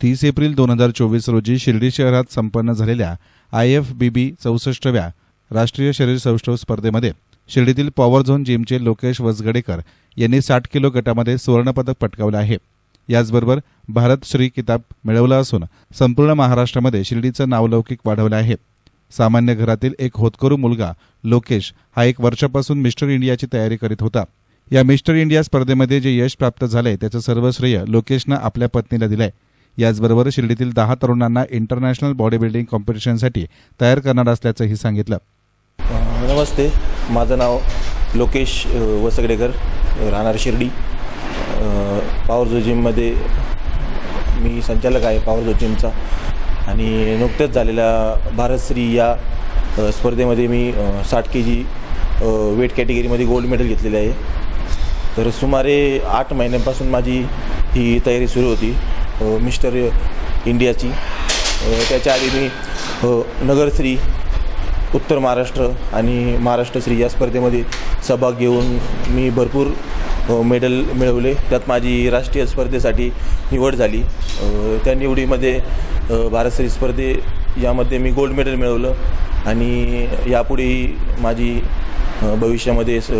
तीस एप्रिल दोन हजार चोवीस रोजी शिर्डी शहरात संपन्न झालेल्या आय एफ बी बी चौसष्टव्या राष्ट्रीय शरीर सौष्ठव स्पर्धेमध्ये शिर्डीतील पॉवर झोन जिमचे लोकेश वसगडेकर यांनी साठ किलो गटामध्ये सुवर्णपदक पटकावलं आहे. याचबरोबर भारत श्री किताब मिळवला असून संपूर्ण महाराष्ट्रामध्ये शिर्डीचं नावलौकिक वाढवलं आहे. सामान्य घरातील एक होतकरू मुलगा लोकेश हा एक वर्षापासून मिस्टर इंडियाची तयारी करीत होता. या मिस्टर इंडिया स्पर्धेमध्ये जे यश प्राप्त झालंय त्याचं सर्व श्रेय लोकेशनं आपल्या पत्नीला दिलंय. याचबरोबर शिर्डीतील दहा तरुणांना इंटरनॅशनल बॉडी बिल्डिंग कॉम्पिटिशनसाठी तयार करणार असल्याचंही सांगितलं. नमस्ते. माझं नाव लोकेश वसगडेकर राहणार शिर्डी. पावर झो जिममध्ये मी संचालक आहे पावर झो जिमचा. आणि नुकत्याच झालेल्या भारतश्री या स्पर्धेमध्ये मी साठ के जी वेट कॅटेगरीमध्ये गोल्ड मेडल घेतलेले आहे. तर सुमारे आठ महिन्यांपासून माझी ही तयारी सुरू होती. मिस्टर इंडियाची. त्याच्या आधी मी नगरश्री उत्तर महाराष्ट्र आणि महाराष्ट्र श्री या स्पर्धेमध्ये सहभाग घेऊन मी भरपूर मेडल मिळवले. त्यात माझी राष्ट्रीय स्पर्धेसाठी निवड झाली. त्या निवडीमध्ये भारतश्री स्पर्धे यामध्ये मी गोल्ड मेडल मिळवलं आणि यापुढेही माझी भविष्यामध्ये स-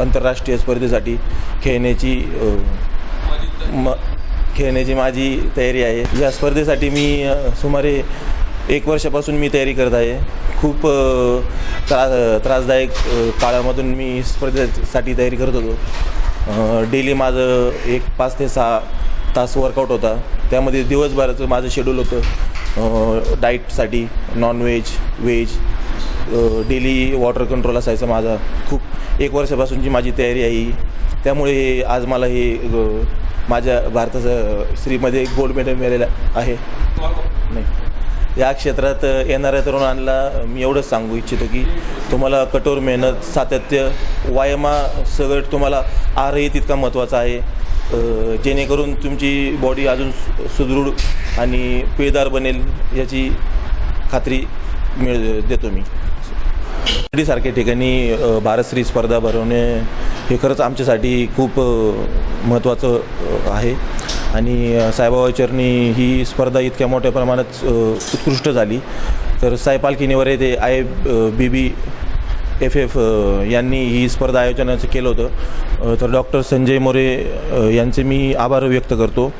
आंतरराष्ट्रीय स्पर्धेसाठी खेळण्याची म खेळण्याची माझी तयारी आहे. या स्पर्धेसाठी मी सुमारे एक वर्षापासून मी तयारी करत आहे. खूप त्रा त्रासदायक काळामधून मी स्पर्धेसाठी तयारी करत होतो. डेली माझं एक पाच ते सहा तास वर्कआउट होता. त्यामध्ये दिवसभराचं माझं शेड्यूल होतं. डाईटसाठी non veg veg daily water control असायचा माझा. खूप एक वर्षापासूनची माझी तयारी आहे ही. त्यामुळे हे आज मला हे माझ्या भारताचं श्रीमध्ये गोल्ड मेडल मिळालेलं आहे. नाही. या क्षेत्रात येणाऱ्या तरुणांना मी एवढंच सांगू इच्छितो की तुम्हाला कठोर मेहनत सातत्य व्यायामा सगळं तुम्हाला आहारही तितका महत्त्वाचा आहे. जेणेकरून तुमची बॉडी अजून सु- सुदृढ आणि पेदार बनेल याची खात्री मिळ देतो मी. सारख्या ठिकाणी भारतश्री स्पर्धा भरवणे हे खरंच आमच्यासाठी खूप महत्त्वाचं आहे. आणि साईबाबा चरणी ही स्पर्धा इतक्या मोठ्या प्रमाणात उत्कृष्ट झाली. तर सायपालखिनीवर येथे I B B F F यांनी ही स्पर्धा आयोजनाचं केलं होतं. तर डॉक्टर संजय मोरे यांचे मी आभार व्यक्त करतो.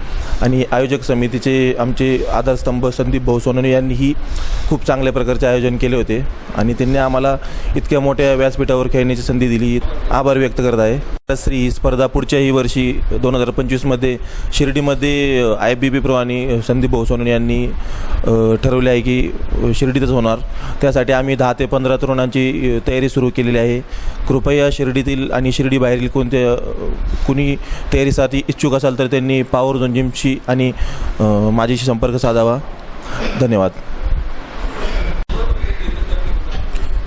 आणि आयोजक समितीचे आमचे आधारस्तंभ संदीप भाऊ सोनवणे यांनीही खूप चांगल्या प्रकारचे आयोजन केले होते. आणि त्यांनी आम्हाला इतक्या मोठ्या व्यासपीठावर खेळण्याची संधी दिली. आभार व्यक्त करत आहे. श्री ही स्पर्धा पुढच्याही वर्षी दोन हजार पंचवीसमध्ये शिर्डीमध्ये आय बी बी प्रो आणि संदीप भाऊ सोनवणे यांनी ठरवले आहे की शिर्डीतच होणार. त्यासाठी आम्ही दहा ते पंधरा तरुणांची तयारी सुरू केलेली आहे. कृपया शिर्डीतील आणि शिर्डी बाहेरील कोणत्या कुणी तयारीसाठी इच्छुक असाल तर त्यांनी पॉवर झोन जिमशी आणि माझ्याशी संपर्क साधावा. धन्यवाद.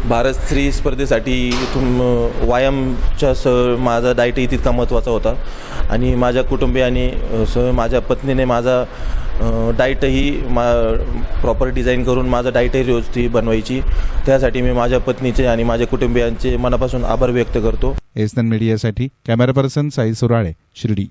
भारत स्त्री स्पर्धेसाठी तुम व्यायामच्या सह माझा डाईटही तितका महत्त्वाचा होता. आणि माझ्या कुटुंबियाने सह माझ्या पत्नीने माझा डाईटही मा प्रॉपर डिझाईन करून माझा डाईटही रोज ती बनवायची. त्यासाठी मी माझ्या पत्नीचे आणि माझ्या कुटुंबियांचे मनापासून आभार व्यक्त करतो. एसन मीडियासाठी कॅमेरा पर्सन साई सुराळे शिर्डी.